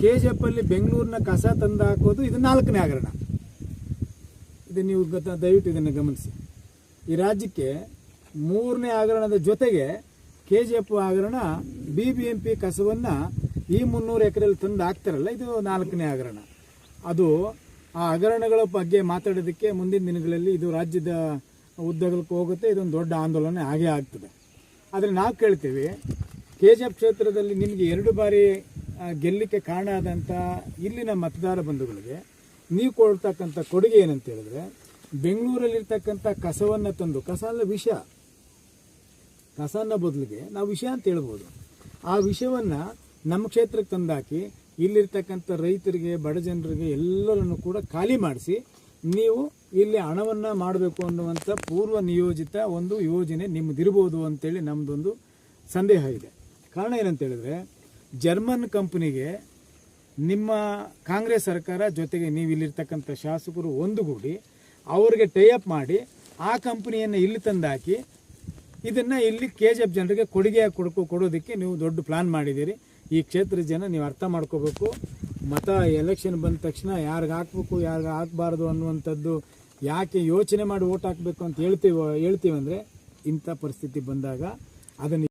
K G ಬೆಂಗಳೂರಿನ ಕಸ ತಂದು ಹಾಕೋದು ಇದು ನಾಲ್ಕನೇ ಹಗರಣ. ಇದು ನೀವು ದಯವಿಟ್ಟು ಇದನ್ನು ಗಮನಿಸಿ. ಈ ರಾಜ್ಯಕ್ಕೆ ಮೂರನೇ ಹಗರಣದ ಜೊತೆಗೆ ಕೆ ಜಿ ಎಫ್ ಹಗರಣ ಬಿ ಬಿ ಎಂ ಪಿ ಕಸವನ್ನು ಈ ಮುನ್ನೂರು ಎಕರೆಯಲ್ಲಿ ತಂದು ಹಾಕ್ತಾರಲ್ಲ, ಇದು ನಾಲ್ಕನೇ ಹಗರಣ. ಅದು ಆ ಹಗರಣಗಳ ಬಗ್ಗೆ ಮಾತಾಡೋದಕ್ಕೆ ಮುಂದಿನ ದಿನಗಳಲ್ಲಿ ಇದು ರಾಜ್ಯದ ಉದ್ದಗಲಕ್ಕೆ ಹೋಗುತ್ತೆ, ಇದೊಂದು ದೊಡ್ಡ ಆಂದೋಲನ ಹಾಗೇ ಆಗ್ತದೆ. ಆದರೆ ನಾವು ಕೇಳ್ತೀವಿ ಕೆ ಜಿ ಎಫ್ ಕ್ಷೇತ್ರದಲ್ಲಿ ನಿಮಗೆ ಎರಡು ಬಾರಿ ಗೆಲ್ಲಲಿಕ್ಕೆ ಕಾರಣ ಆದಂಥ ಇಲ್ಲಿನ ಮತದಾರ ಬಂಧುಗಳಿಗೆ ನೀವು ಕೊಡ್ತಕ್ಕಂಥ ಕೊಡುಗೆ ಏನಂತ ಹೇಳಿದ್ರೆ, ಬೆಂಗಳೂರಲ್ಲಿರ್ತಕ್ಕಂಥ ಕಸವನ್ನು ತಂದು, ಕಸ ಅಲ್ಲ, ವಿಷ. ಕಸನ ಬದಲಿಗೆ ನಾವು ವಿಷ ಅಂತ ಹೇಳ್ಬೋದು. ಆ ವಿಷವನ್ನು ನಮ್ಮ ಕ್ಷೇತ್ರಕ್ಕೆ ತಂದಾಕಿ, ಇಲ್ಲಿರ್ತಕ್ಕಂಥ ರೈತರಿಗೆ, ಬಡ ಜನರಿಗೆ ಎಲ್ಲರನ್ನು ಕೂಡ ಖಾಲಿ ಮಾಡಿಸಿ, ನೀವು ಇಲ್ಲಿ ಹಣವನ್ನು ಮಾಡಬೇಕು ಅನ್ನುವಂಥ ಪೂರ್ವ ನಿಯೋಜಿತ ಒಂದು ಯೋಜನೆ ನಿಮ್ಮದಿರ್ಬೋದು ಅಂತೇಳಿ ನಮ್ಮದೊಂದು ಸಂದೇಹ ಇದೆ. ಕಾರಣ ಏನಂತ ಹೇಳಿದ್ರೆ ಜರ್ಮನ್ ಕಂಪನಿಗೆ ನಿಮ್ಮ ಕಾಂಗ್ರೆಸ್ ಸರ್ಕಾರ ಜೊತೆಗೆ ನೀವು ಇಲ್ಲಿರ್ತಕ್ಕಂಥ ಶಾಸಕರು ಒಂದುಗೂಡಿ ಅವರಿಗೆ ಟೈಅಪ್ ಮಾಡಿ ಆ ಕಂಪನಿಯನ್ನು ಇಲ್ಲಿ ತಂದಾಕಿ ಇದನ್ನು ಇಲ್ಲಿ ಕೆ ಜಿ ಎಫ್ ಜನರಿಗೆ ಕೊಡುಗೆಯಾಗಿ ಕೊಡ್ಕೊ ಕೊಡೋದಕ್ಕೆ ನೀವು ದೊಡ್ಡ ಪ್ಲಾನ್ ಮಾಡಿದ್ದೀರಿ. ಈ ಕ್ಷೇತ್ರದ ಜನ ನೀವು ಅರ್ಥ ಮಾಡ್ಕೋಬೇಕು. ಮತ ಎಲೆಕ್ಷನ್ ಬಂದ ತಕ್ಷಣ ಯಾರಿಗೆ ಹಾಕ್ಬೇಕು, ಯಾರಿಗೆ ಹಾಕ್ಬಾರ್ದು ಅನ್ನುವಂಥದ್ದು ಯಾಕೆ ಯೋಚನೆ ಮಾಡಿ ಓಟ್ ಹಾಕಬೇಕು ಅಂತ ಹೇಳ್ತೀವೋ ಹೇಳ್ತೀವಂದರೆ ಇಂಥ ಪರಿಸ್ಥಿತಿ ಬಂದಾಗ ಅದನ್ನು